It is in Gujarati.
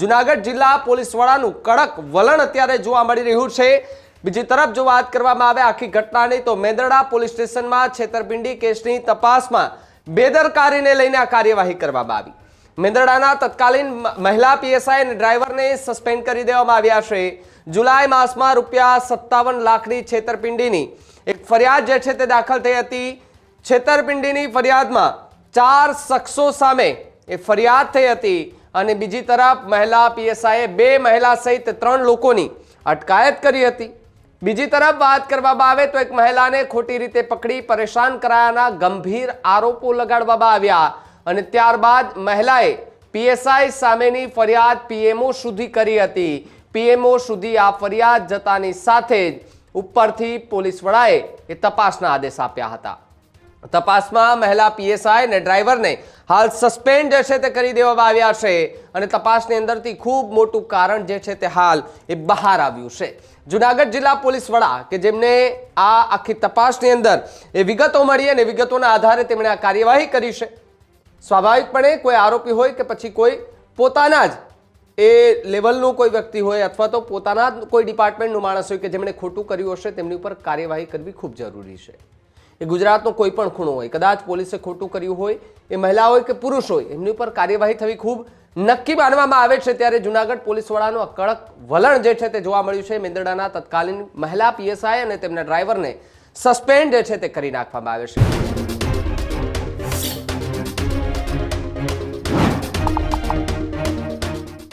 જુનાગઢ જિલ્લા પોલીસ વડાનું કડક વલણ અત્યારે જોવા મળી રહ્યું છે. બીજી તરફ જો વાત કરવામાં આવે આખી ઘટનાની, તો મેંદરડા પોલીસ સ્ટેશનમાં છેતરપિંડી કેસની તપાસમાં બેદરકારીને લઈને આ કાર્યવાહી કરવામાં આવી. મેંદરડાના તત્કાલીન મહિલા પીએસઆઈ અને ડ્રાઈવરને સસ્પેન્ડ કરી દેવામાં આવ્યા છે. જુલાઈ માસમાં રૂપિયા સત્તાવન લાખની છેતરપિંડીની એક ફરિયાદ જે છે તે દાખલ થઈ હતી. છેતરપિંડીની ફરિયાદમાં ચાર શખ્સો સામે એ ફરિયાદ થઈ હતી. અને બીજી તરફ મહિલા પીએસઆઈએ બે મહિલા સહિત ત્રણ લોકોની અટકાયત કરી હતી. બીજી તરફ વાત કરવામાં આવે તો એક મહિલાને ખોટી રીતે પકડી પરેશાન કરાયાના ગંભીર આરોપો લગાડવામાં આવ્યા અને ત્યારબાદ મહિલાએ પીએસઆઈ સામેની ફરિયાદ પીએમઓ સુધી કરી હતી. પીએમઓ સુધી આ ફરિયાદ જતાની સાથે જ ઉપરથી પોલીસ વડાએ એ તપાસના આદેશ આપ્યા હતા. તપાસમાં મહિલા પીએસઆઈ અને ડ્રાઈવરને હાલ સસ્પેન્ડ જે છે તે કરી દેવામાં આવ્યા છે અને તપાસની અંદરથી ખૂબ મોટું કારણ જે છે તે હાલ એ બહાર આવ્યું છે. જુનાગઢ જિલ્લા પોલીસ વડા કે જેમને આ આખી તપાસની અંદર એ વિગતો મળી અને વિગતોના આધારે તેમણે આ કાર્યવાહી કરી છે. સ્વાભાવિકપણે કોઈ આરોપી હોય કે પછી કોઈ પોતાના જ એ લેવલનું કોઈ વ્યક્તિ હોય અથવા તો પોતાના જ કોઈ ડિપાર્ટમેન્ટનું માણસ હોય કે જેમણે ખોટું કર્યું હશે, તેમની ઉપર કાર્યવાહી કરવી ખૂબ જરૂરી છે. એ ગુજરાતનો કોઈ પણ ખૂણો હોય, કદાચ પોલીસે ખોટું કર્યું હોય, એ મહિલા હોય કે પુરુષ હોય, એમની ઉપર કાર્યવાહી થવી ખૂબ નક્કી માનવામાં આવે છે. ત્યારે જુનાગઢ પોલીસ વડાનું કડક વલણ જે છે તે જોવા મળ્યું છે. મેંદરડાના તત્કાલીન મહિલા પીએસઆઈ અને તેમના ડ્રાઈવરને સસ્પેન્ડ જે છે તે કરી નાખવામાં આવે છે.